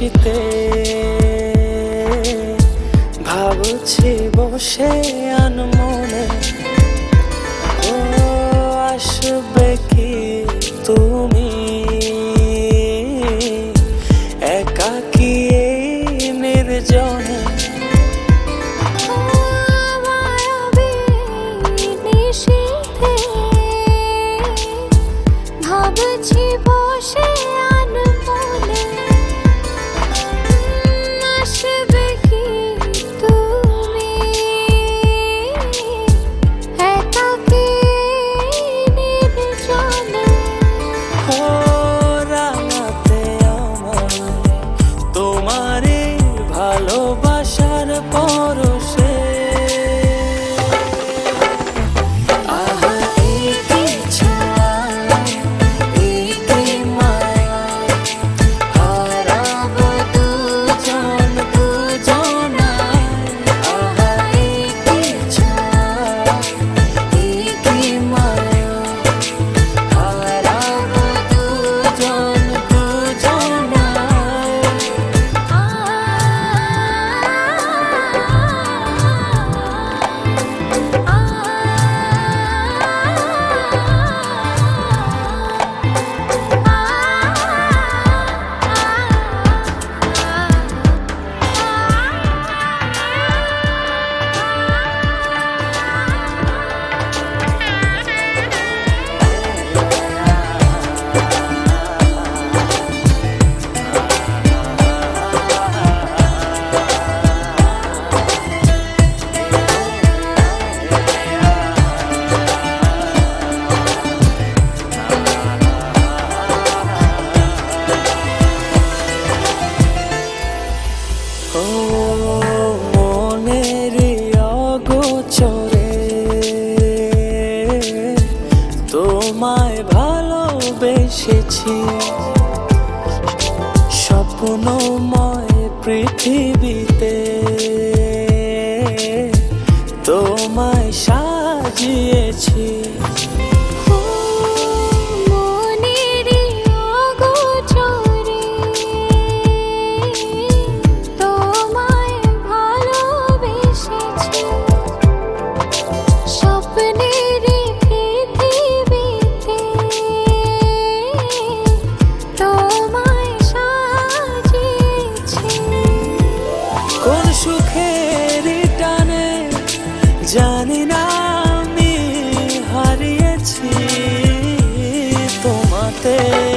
খুশিতে ভাবছি বসে আনমনে আমারে ভালোবাসা তোমায় ভালোবেসেছি। স্বপ্নময় পৃথিবীতে তোমায় সাজিয়ে জানি না আমি হারিয়েছি তোমাতে।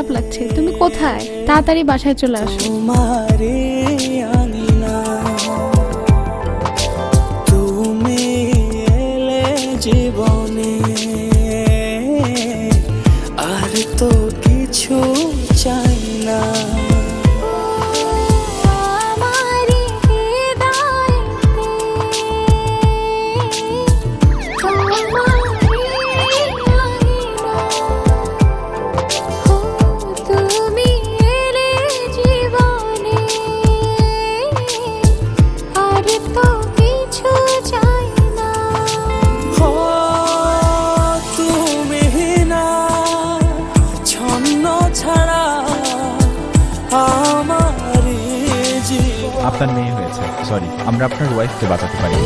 খারাপ লাগছে। তুমি কোথায়? তাড়াতাড়ি বাসায় চলে আসো। আপনার মেয়ে হয়েছে। সরি আমরা আপনার ওয়াইফকে বাঁচাতে পারি